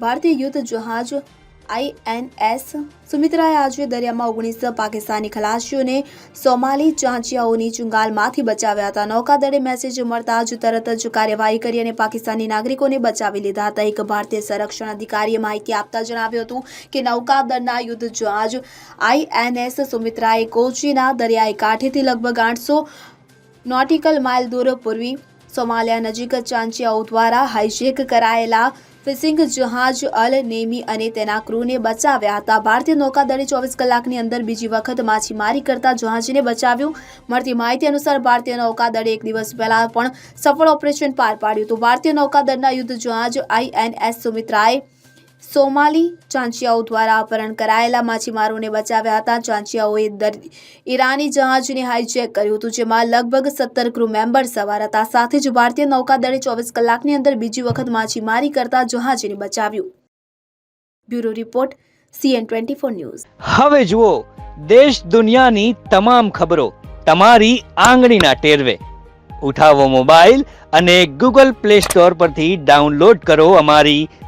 ભારતીય યુદ્ધ જહાજ આઈએનએસ સુમિત્રાએ આજે દરિયામાં ઓગણીસ પાકિસ્તાની ખલાસીઓને સોમાલી ચાંચિયાઓની ચુંગાલમાંથી બચાવ્યા હતા. નૌકાદળે મેસેજ મળતા જ તરત જ કાર્યવાહી કરી અને પાકિસ્તાની નાગરિકોને બચાવી લીધા હતા. એક ભારતીય સંરક્ષણ અધિકારીએ માહિતી આપતા જણાવ્યું હતું કે નૌકાદળના યુદ્ધ જહાજ આઈએનએસ સુમિત્રાએ કોચીના દરિયાઈ કાંઠેથી લગભગ આઠસો નોટિકલ માઇલ દૂર પૂર્વી સોમાલિયા નજીક ચાંચિયાઓ દ્વારા હાઇજેક કરાયેલા ફિશિંગ જહાજ અલ નેમી અને તેના ક્રૂને બચાવ્યા હતા. ભારતીય નૌકાદળે ચોવીસ કલાકની અંદર બીજી વખત માછીમારી કરતા જહાજને બચાવ્યું. મળતી માહિતી અનુસાર, ભારતીય નૌકાદળે એક દિવસ પહેલા પણ સફળ ઓપરેશન પાર પાડ્યું હતું. ભારતીય નૌકાદળના યુદ્ધ જહાજ આઈએનએસ સુમિત્રાએ સોમાલી ચાંચિયાઓ દ્વારા અપહરણ કરાયેલા માછીમારોને બચાવ્યા હતા. ચાંચિયાઓએ ઈરાની જહાજને હાઇજેક કર્યું હતું, જેમાં લગભગ સત્તર ક્રૂ મેમ્બર સવાર હતા. સાથે જ ભારતીય નૌકાદળે ચોવીસ કલાકની અંદર બીજી વખત માછીમારી કરતા જહાજને બચાવ્યું. Bureau report CN twenty four news. હવે જુઓ, દેશ દુનિયાની તમામ ખબરો તમારી આંગળીના ટેરવે. ઉઠાવો મોબાઈલ અને ગૂગલ પ્લે સ્ટોર પરથી ડાઉનલોડ કરો અમારી